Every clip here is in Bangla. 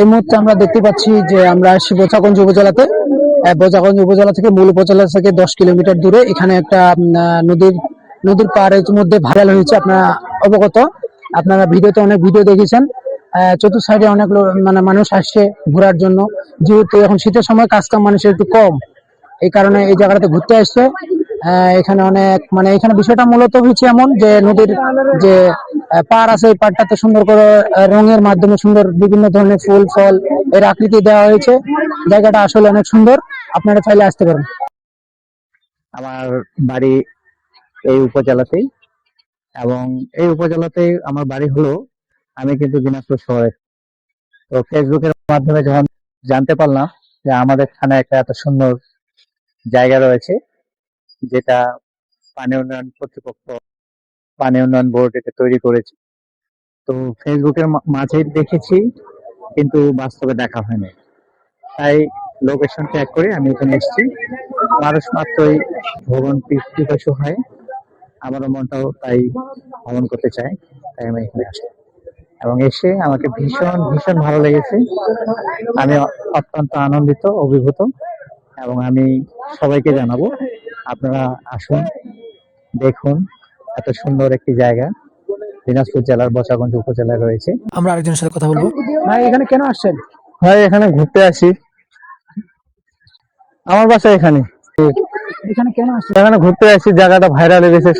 এই মুহূর্তে আমরা দেখতে পাচ্ছি যে আমরা আসছি বোচাগঞ্জ উপজেলাতে। বোচাগঞ্জ উপজেলা থেকে মূল উপজেলা থেকে দশ কিলোমিটার দূরে। এখানে একটা নদীর নদীর পাড় ইতিমধ্যে ভাইরাল হয়েছে আপনারা অবগত। আপনারা ভিডিওতে অনেক ভিডিও দেখেছেন। চতুর্থ সাইডে অনেক মানে মানুষ আসছে ঘোরার জন্য। যেহেতু এখন শীতের সময় কাজ কাম মানুষের একটু কম। এই কারণে এই জায়গাটাতে ঘুরতে আসছে। এখানে অনেক মানে এখানে বিষয়টা মূলত হচ্ছে এমন যে নদীর যে পাড় আছে, এই পাড়টাতে সুন্দর করে রঙের মাধ্যমে সুন্দর বিভিন্ন ধরনের ফুল, ফল এর আকৃতি দেওয়া হয়েছে। জায়গাটা আসলে অনেক সুন্দর। আপনারা চাইলে আসতে পারেন। আমার বাড়ি এই উপজেলাতেই এবং এই উপজেলাতে আমার বাড়ি হলো আমি কিন্তু দিনাজপুর শহরে। তো ফেসবুকের মাধ্যমে যখন জানতে পারলাম যে আমাদের থানায় একটা এত সুন্দর জায়গা রয়েছে যেটা পানি উন্নয়ন কর্তৃপক্ষ, পানি উন্নয়ন বোর্ড এটা তৈরি করেছে। তো ফেসবুকের মা- মাঝেই দেখেছি, কিন্তু বাস্তবে দেখা হয়নি। তাই লোকেশন ট্যাগ করে আমি এখানে এসেছি। মানুষ মাত্রই ভ্রমণ পিপাসু হয়। আমারও মনটাও তাই ভ্রমণ করতে চায়, তাই আমি এখানে আসি। এবং এসে আমাকে ভীষণ ভীষণ ভালো লেগেছে। আমি অত্যন্ত আনন্দিত, অভিভূত। এবং আমি সবাইকে জানাব আপনারা আসুন দেখুন এত সুন্দর একটি জায়গা। দিনাজপুর জেলার বচাগঞ্জ উপজেলায় রয়েছে। আমরা আরেকজনের সাথে কথা বলব। ভাই এখানে কেন আসছেন? ভাই এখানে ঘুরতে আসি। আমার বাসা এখানে। এখানে কেন আসছেন? এখানে ঘুরতে আসি জায়গাটা ভাইরাল হয়েছে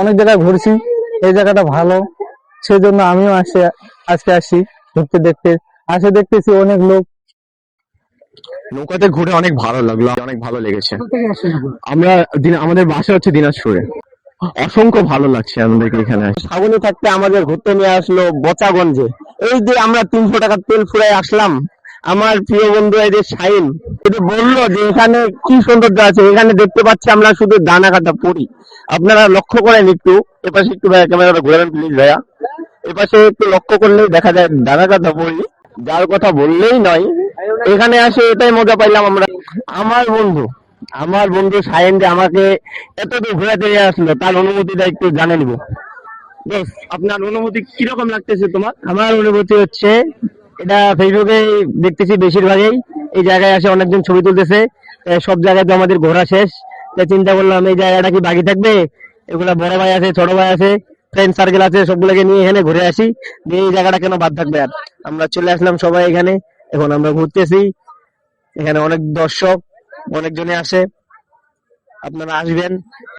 অনেক জায়গায় ঘুরছি এই জায়গাটা ভালো। সেজন্য আমিও আসে আজকে আসি ঘুরতে দেখতে। আসে দেখতেছি অনেক লোক। নৌকাতে ঘুরে অনেক ভালো লাগল অনেক ভালো লেগেছে? আমরা দিন- আমাদের বাসা হচ্ছে দিনাজপুরে। অসংখ্য ভালো লাগছে আমাদেরকে এখানে। এসে। থাকতে আমাদের ঘুরতে নিয়ে আসলো বচাগঞ্জে। এই যে আমরা তিনশো টাকার তেল ফুরাই আসলাম আমার প্রিয় বন্ধু এই যে শাইন এটা বলল যে এখানে কি সৌন্দর্য আছে? এখানে দেখতে পাচ্ছি আমরা শুধু দানা কাটা পড়ি আপনারা লক্ষ্য করেন একটু এপাশে একটু ভাইয়া ক্যামেরাটা ঘোরাবেন প্লিজ ভাইয়া। এপাশে একটু লক্ষ্য করলেই দেখা যায় দানা কাটা পড়ি যার কথা বললেই নয় এখানে আসে এটাই মজা পাইলাম আমরা। আমার বন্ধু আমার বন্ধু সায়েন যে আমাকে এতদূর ঘোরাতে নিয়ে আসলো, তার অনুমতিটা একটু জানে নিব। আপনার অনুভূতি কীরকম লাগতেছে তোমার? আমার অনুভূতি হচ্ছে, এটা ফেসবুকে দেখতেছি বেশিরভাগই, এই জায়গায় আসে অনেকজন ছবি তুলতেছে সব জায়গায় তো আমাদের ঘোরা শেষ। তাই চিন্তা করলাম, এই জায়গাটা কি বাকি থাকবে? এগুলা বড় ভাই আছে, ছোট ভাই আছে ফ্রেন্ড সার্কেল আছে, সবগুলোকে নিয়ে এখানে ঘুরে আসি। দিয়ে এই জায়গাটা কেন বাদ থাকবে আর? আমরা চলে আসলাম সবাই এখানে। এখন আমরা ঘুরতেছি। এখানে অনেক দর্শক অনেকজনে আসে। আপনারা আসবেন।